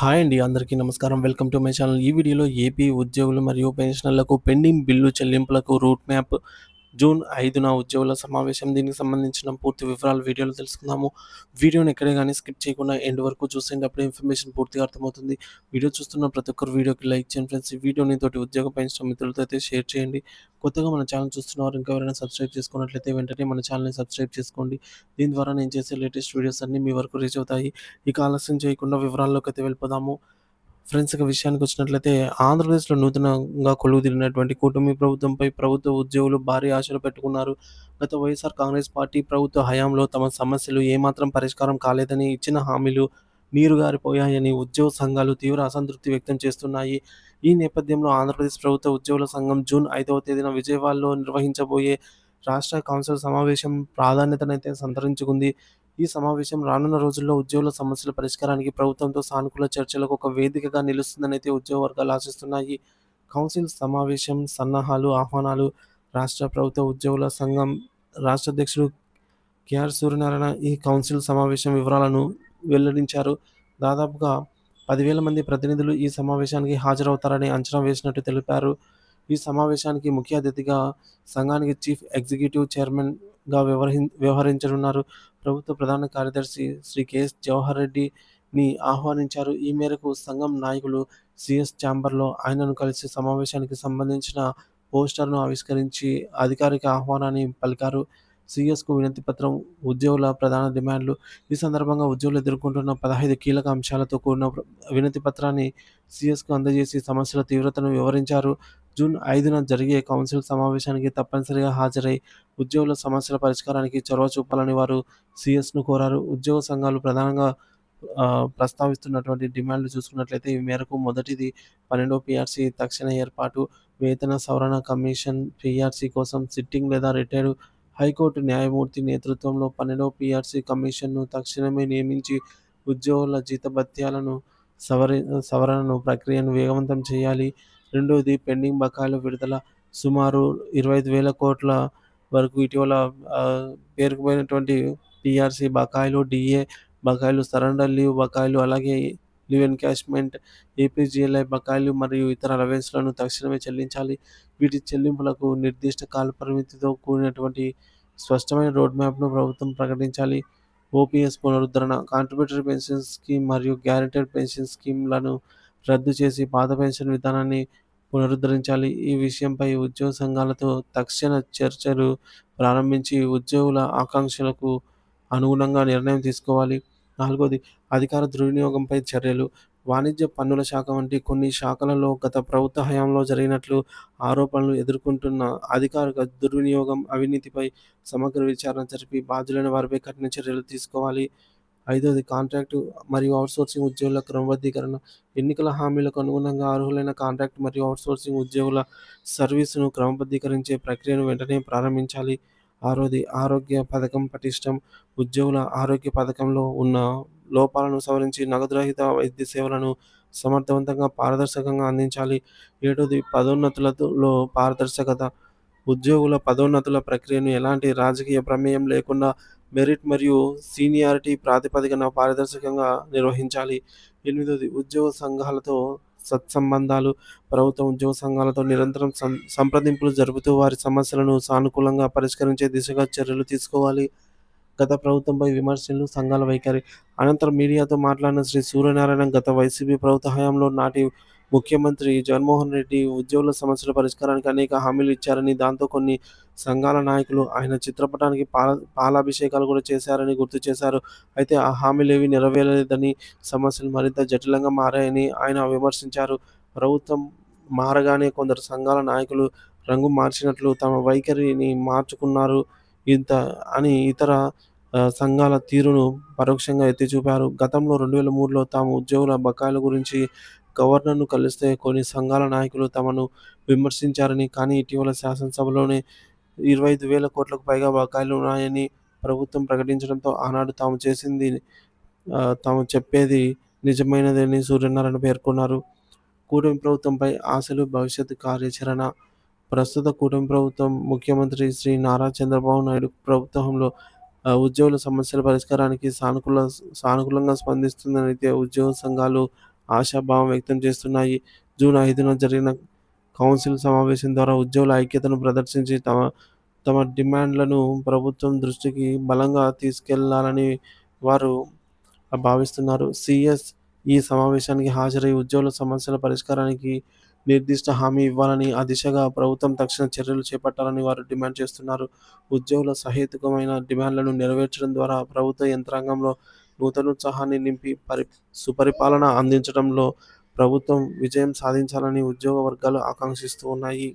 Hi అండి అందరికీ నమస్కారం. Welcome to my channel. ఈ వీడియోలో ఏపీ ఉద్యోగులు మరియు పెన్షనర్లకు పెండింగ్ బిల్లు చెల్లింపులకు రూట్ మ్యాప్ జూన్ ఐదున ఉద్యోగుల సమావేశం. దీనికి సంబంధించిన పూర్తి వివరాలు వీడియోలో తెలుసుకుందాము. వీడియోని ఎక్కడే కానీ స్కిప్ చేయకుండా ఎండ్ వరకు చూసేయండి అప్పుడే ఇన్ఫర్మేషన్ పూర్తిగా అర్థమవుతుంది. వీడియో చూస్తున్న ప్రతి ఒక్కరు వీడియోకి లైక్ చేయండి ఫ్రెండ్స్. ఈ వీడియోని తోటి ఉద్యోగ పెన్షన్ మిత్రులతో అయితే షేర్ చేయండి. కొత్తగా మన ఛానల్ చూస్తున్నవారు ఇంకా ఎవరైనా సబ్స్క్రైబ్ చేసుకున్నట్లయితే వెంటనే మన ఛానల్ని సబ్స్క్రైబ్ చేసుకోండి. దీని ద్వారా నేను చేసే లేటెస్ట్ వీడియోస్ అన్నీ మీ వరకు రీచ్ అవుతాయి. ఇక ఆలస్యం చేయకుండా వివరాల్లోకి అయితే వెళ్ళిపోదాము. ఫ్రెండ్స్ ఇక విషయానికి వచ్చినట్లయితే ఆంధ్రప్రదేశ్లో నూతనంగా కొలువుదీరినటువంటి కూటమి ప్రభుత్వంపై ప్రభుత్వ ఉద్యోగులు భారీ ఆశలు పెట్టుకున్నారు. గత వైఎస్ఆర్ కాంగ్రెస్ పార్టీ ప్రభుత్వ హయాంలో తమ సమస్యలు ఏమాత్రం పరిష్కారం కాలేదని ఇచ్చిన హామీలు నీరుగారిపోయాయని ఉద్యోగ సంఘాలు తీవ్ర అసంతృప్తి వ్యక్తం చేస్తున్నాయి. ఈ నేపథ్యంలో ఆంధ్రప్రదేశ్ ప్రభుత్వ ఉద్యోగుల సంఘం జూన్ ఐదవ తేదీన విజయవాడలో నిర్వహించబోయే రాష్ట్ర కౌన్సిల్ సమావేశం ప్రాధాన్యతనైతే సంతరించుకుంది. ఈ సమావేశం రానున్న రోజుల్లో ఉద్యోగుల సమస్యల పరిష్కారానికి ప్రభుత్వంతో సానుకూల చర్చలకు ఒక వేదికగా నిలుస్తుందని అయితే ఉద్యోగ వర్గాలు ఆశిస్తున్నాయి. కౌన్సిల్ సమావేశం సన్నాహాలు ఆహ్వానాలు రాష్ట్ర ప్రభుత్వ ఉద్యోగుల సంఘం రాష్ట్ర అధ్యక్షుడు కేఆర్ సూర్యనారాయణ ఈ కౌన్సిల్ సమావేశం వివరాలను వెల్లడించారు. దాదాపుగా పదివేల మంది ప్రతినిధులు ఈ సమావేశానికి హాజరవుతారని అంచనా వేసినట్టు తెలిపారు. ఈ సమావేశానికి ముఖ్య అతిథిగా సంఘానికి చీఫ్ ఎగ్జిక్యూటివ్ చైర్మన్గా వ్యవహరి వ్యవహరించనున్నారు. ప్రభుత్వ ప్రధాన కార్యదర్శి శ్రీ కెఎస్ జవహర్ రెడ్డిని ఆహ్వానించారు. ఈ మేరకు సంఘం నాయకులు సిఎస్ ఛాంబర్లో ఆయనను కలిసి సమావేశానికి సంబంధించిన పోస్టర్ను ఆవిష్కరించి అధికారిక ఆహ్వానాన్ని పలికారు. సిఎస్కు వినతి పత్రం ఉద్యోగుల ప్రధాన డిమాండ్లు. ఈ సందర్భంగా ఉద్యోగులు ఎదుర్కొంటున్న పదహైదు కీలక అంశాలతో కూడిన వినతి పత్రాన్ని సిఎస్కు అందజేసి సమస్యల తీవ్రతను వివరించారు. జూన్ ఐదున జరిగే కౌన్సిల్ సమావేశానికి తప్పనిసరిగా హాజరై ఉద్యోగుల సమస్యల పరిష్కారానికి చొరవ చూపాలని వారు సిఎస్ను కోరారు. ఉద్యోగ సంఘాలు ప్రధానంగా ప్రస్తావిస్తున్నటువంటి డిమాండ్లు చూసుకున్నట్లయితే ఈ మేరకు మొదటిది పన్నెండో పిఆర్సీ తక్షణ ఏర్పాటు వేతన సవరణ కమిషన్ పిఆర్సీ కోసం సిట్టింగ్ లేదా రిటైర్డ్ హైకోర్టు న్యాయమూర్తి నేతృత్వంలో పన్నెండవ పిఆర్సీ కమిషన్ను తక్షణమే నియమించి ఉద్యోగుల జీతభత్యాలను సవరి సవరణను ప్రక్రియను వేగవంతం చేయాలి. రెండవది పెండింగ్ బకాయిల విడుదల. సుమారు ఇరవై ఐదు వేల కోట్ల వరకు ఇటీవల పేరుకుపోయినటువంటి పిఆర్సీ బకాయిలు డిఏ బకాయిలు సరెండర్ లీవ్ బకాయిలు అలాగే లీవ్ ఎన్కాష్మెంట్ ఏపీజీఎల్ఐ బకాయిలు మరియు ఇతర అలవెన్స్లను తక్షణమే చెల్లించాలి. వీటి చెల్లింపులకు నిర్దిష్ట కాల పరిమితితో కూడినటువంటి స్పష్టమైన రోడ్ మ్యాప్ను ప్రభుత్వం ప్రకటించాలి. ఓపీఎస్ పునరుద్ధరణ కాంట్రిబ్యూటరీ పెన్షన్ స్కీమ్ మరియు గ్యారెంటెడ్ పెన్షన్ స్కీమ్లను రద్దు చేసి పాత పెన్షన్ విధానాన్ని పునరుద్ధరించాలి. ఈ విషయంపై ఉద్యోగ సంఘాలతో తక్షణ చర్చలు ప్రారంభించి ఉద్యోగుల ఆకాంక్షలకు అనుగుణంగా నిర్ణయం తీసుకోవాలి. నాలుగోది అధికార దుర్వినియోగంపై చర్యలు. వాణిజ్య పన్నుల శాఖ వంటి కొన్ని శాఖలలో గత ప్రభుత్వ హయాంలో జరిగినట్లు ఆరోపణలు ఎదుర్కొంటున్న అధికారిక దుర్వినియోగం అవినీతిపై సమగ్ర విచారణ జరిపి బాధ్యులైన వారిపై కఠిన చర్యలు తీసుకోవాలి. ఐదవది కాంట్రాక్టు మరియు అవుట్సోర్సింగ్ ఉద్యోగుల క్రమబద్ధీకరణ. ఎన్నికల హామీలకు అనుగుణంగా అర్హులైన కాంట్రాక్ట్ మరియు అవుట్సోర్సింగ్ ఉద్యోగుల సర్వీసును క్రమబద్ధీకరించే ప్రక్రియను వెంటనే ప్రారంభించాలి. ఆరోది ఆరోగ్య పథకం పటిష్టం. ఉద్యోగుల ఆరోగ్య పథకంలో ఉన్న లోపాలను సవరించి నగదురహిత వైద్య సేవలను సమర్థవంతంగా పారదర్శకంగా అందించాలి. ఏడోది పదోన్నతులలో పారదర్శకత. ఉద్యోగుల పదోన్నతుల ప్రక్రియను ఎలాంటి రాజకీయ ప్రమేయం లేకుండా మెరిట్ మరియు సీనియారిటీ ప్రాతిపదికన పారదర్శకంగా నిర్వహించాలి. ఎనిమిదవది ఉద్యోగ సంఘాలతో సత్సంబంధాలు ప్రభుత్వ ఉద్యోగ సంఘాలతో నిరంతరం సం సంప్రదింపులు జరుపుతూ వారి సమస్యలను సానుకూలంగా పరిష్కరించే దిశగా చర్యలు తీసుకోవాలి. గత ప్రభుత్వంపై విమర్శలు సంఘాల వైఖరి. అనంతరం మీడియాతో మాట్లాడిన శ్రీ సూర్యనారాయణ గత వైసీపీ ప్రభుత్వ హయాంలో నాటి ముఖ్యమంత్రి జగన్మోహన్ రెడ్డి ఉద్యోగుల సమస్యల పరిష్కారానికి అనేక హామీలు ఇచ్చారని దాంతో కొన్ని సంఘాల నాయకులు ఆయన చిత్రపటానికి పాల పాలాభిషేకాలు కూడా చేశారని గుర్తు చేశారు. అయితే ఆ హామీలు ఏవి నెరవేరలేదని సమస్యలు మరింత జటిలంగా మారాయని ఆయన విమర్శించారు. ప్రభుత్వం మారగానే కొందరు సంఘాల నాయకులు రంగు మార్చినట్లు తమ వైఖరిని మార్చుకున్నారు ఇంత అని ఇతర సంఘాల తీరును పరోక్షంగా ఎత్తి చూపారు గతంలో రెండు వేల మూడులో తాము ఉద్యోగుల బకాయిల గురించి గవర్నర్ను కలిస్తే కొన్ని సంఘాల నాయకులు తమను విమర్శించారని కానీ ఇటీవల శాసనసభలోనే ఇరవై ఐదు వేల కోట్లకు పైగా బకాయిలు ఉన్నాయని ప్రభుత్వం ప్రకటించడంతో ఆనాడు తాము చేసింది తాము చెప్పేది నిజమైనదని సూర్యనారాయణ పేర్కొన్నారు. కూటమి ప్రభుత్వంపై ఆశలు భవిష్యత్తు కార్యాచరణ. ప్రస్తుత కూటమి ప్రభుత్వం ముఖ్యమంత్రి శ్రీ నారా చంద్రబాబు నాయుడు ప్రభుత్వంలో ఉద్యోగుల సమస్యల పరిష్కారానికి సానుకూల సానుకూలంగా స్పందిస్తుందని అయితే ఉద్యోగ సంఘాలు ఆశాభావం వ్యక్తం చేస్తున్నాయి. జూన్ ఐదున జరిగిన కౌన్సిల్ సమావేశం ద్వారా ఉద్యోగుల ఐక్యతను ప్రదర్శించి తమ తమ డిమాండ్లను ప్రభుత్వం దృష్టికి బలంగా తీసుకెళ్ళాలని వారు భావిస్తున్నారు. సిఎస్ ఈ సమావేశానికి హాజరై ఉద్యోగుల సమస్యల పరిష్కారానికి నిర్దిష్ట హామీ ఇవ్వాలని ఆ దిశగా ప్రభుత్వం తక్షణ చర్యలు చేపట్టాలని వారు డిమాండ్ చేస్తున్నారు. ఉద్యోగుల సహేతుకమైన డిమాండ్లను నెరవేర్చడం ద్వారా ప్రభుత్వ యంత్రాంగంలో నూతనోత్సాహాన్ని నింపి పరి సుపరిపాలన అందించడంలో ప్రభుత్వం విజయం సాధించాలని ఉద్యోగ వర్గాలు ఆకాంక్షిస్తూ ఉన్నాయి.